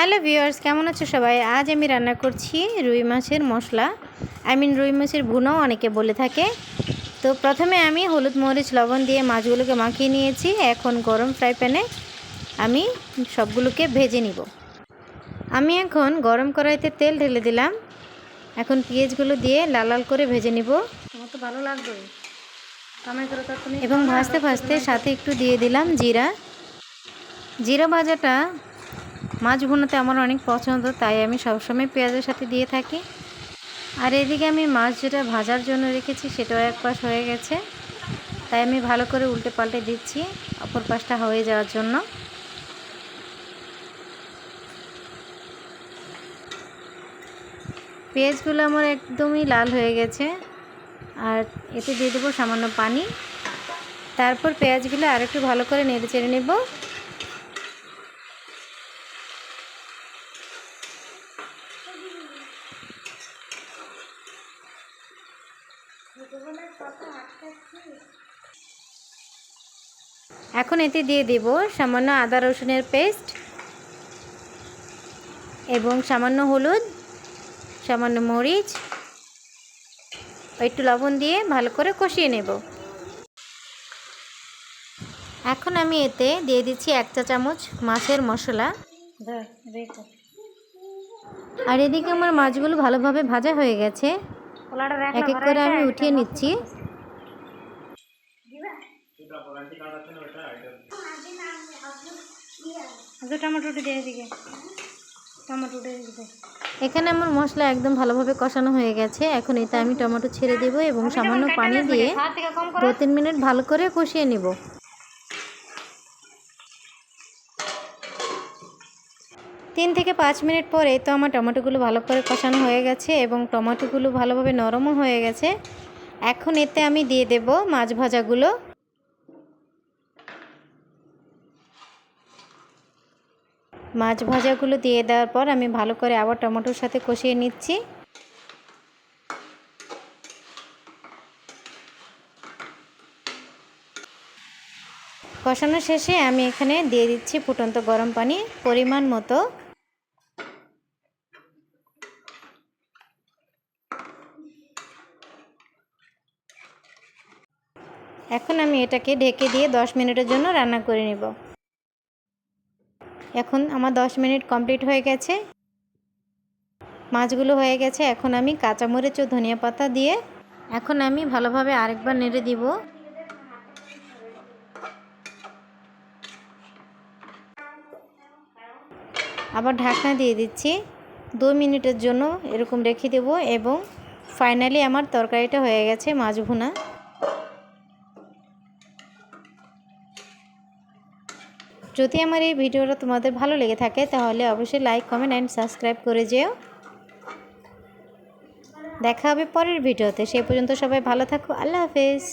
Hello viewers কেমন আছো সবাই? আজ আমি রান্না করছি রুই মাছের মশলা। আই মিন রুই মাছের ভুনাও অনেকে বলে থাকে। তো প্রথমে আমি হলুদ মরিচ লবণ দিয়ে মাছগুলোকে মাখিয়ে নিয়েছি। এখন গরম ফ্রাই প্যানে আমি সবগুলোকে ভেজে নিব। আমি এখন গরম কড়াইতে তেল ঢেলে দিলাম। এখন পেঁয়াজগুলো দিয়ে লাল লাল করে ভেজে নিব। আমার তো ভালো লাগবে। এবং ভাজতে ভাজতে সাথে একটু দিয়ে দিলাম জিরা। জিরা ভাজাটা মাছ ভুনাতে আমার অনেক পছন্দ, তাই আমি সবসময় পেঁয়াজের সাথে দিয়ে থাকি। আর এদিকে আমি মাছ যেটা ভাজার জন্য রেখেছি, সেটাও এক পাশ হয়ে গেছে। তাই আমি ভালো করে উল্টে পাল্টে দিচ্ছি, অপর পাশটা হয়ে যাওয়ার জন্য। পেঁয়াজগুলো আমার একদমই লাল হয়ে গেছে, আর এতে দিয়ে দেবো সামান্য পানি। তারপর পেঁয়াজগুলো আর একটু ভালো করে নেড়ে চেড়ে নেব। এখন এতে দিয়ে দেব সামান্য আদা রসুনের পেস্ট এবং সামান্য হলুদ সামান্য মরিচ একটু লবণ দিয়ে ভালো করে কষিয়ে নেব। এখন আমি এতে দিয়ে দিচ্ছি এক চা চামচ মাছের মশলা। আর এদিকে আমার মাছগুলো ভালোভাবে ভাজা হয়ে গেছে। এক এক করে আমি উঠিয়ে নিচ্ছি। আচ্ছা টমেটোটা দিয়ে এদিকে। টমেটোটা এদিকে। এখানে আমার মশলা একদম ভালোভাবে কষানো হয়ে গেছে। এখন এতে আমি টমেটো ছেড়ে দেব এবং সামান্য পানি দিয়ে দু তিন মিনিট ভালো করে কষিয়ে নিব। তিন থেকে পাঁচ মিনিট পরে তো আমার টমেটোগুলো ভালো করে কষানো হয়ে গেছে এবং টমেটোগুলো ভালোভাবে নরমও হয়ে গেছে। এখন এতে আমি দিয়ে দেব মাছ ভাজাগুলো। মাছ ভাজাগুলো দিয়ে দেওয়ার পর আমি ভালো করে আবার টমেটোর সাথে কষিয়ে নিচ্ছি। কষানো শেষে আমি এখানে দিয়ে দিচ্ছি ফুটন্ত গরম পানি, পরিমাণ মতো। এখন আমি এটাকে ঢেকে দিয়ে দশ মিনিটের জন্য রান্না করে নেব। এখন আমার দশ মিনিট কমপ্লিট হয়ে গেছে। মাছগুলো হয়ে গেছে। এখন আমি কাঁচামরিচ ও ধনিয়া পাতা দিয়ে এখন আমি ভালোভাবে আরেকবার নেড়ে দিব। আবার ঢাকনা দিয়ে দিচ্ছি। দু মিনিটের জন্য এরকম রেখে দেব এবং ফাইনালি আমার তরকারিটা হয়ে গেছে মাছ ভুনা। যদি আমার এই ভিডিওটা তোমাদের ভালো লেগে থাকে, তাহলে অবশ্যই লাইক কমেন্ট অ্যান্ড সাবস্ক্রাইব করে যেও। দেখা হবে পরের ভিডিওতে। সেই পর্যন্ত সবাই ভালো থাকো। আল্লাহ হাফেজ।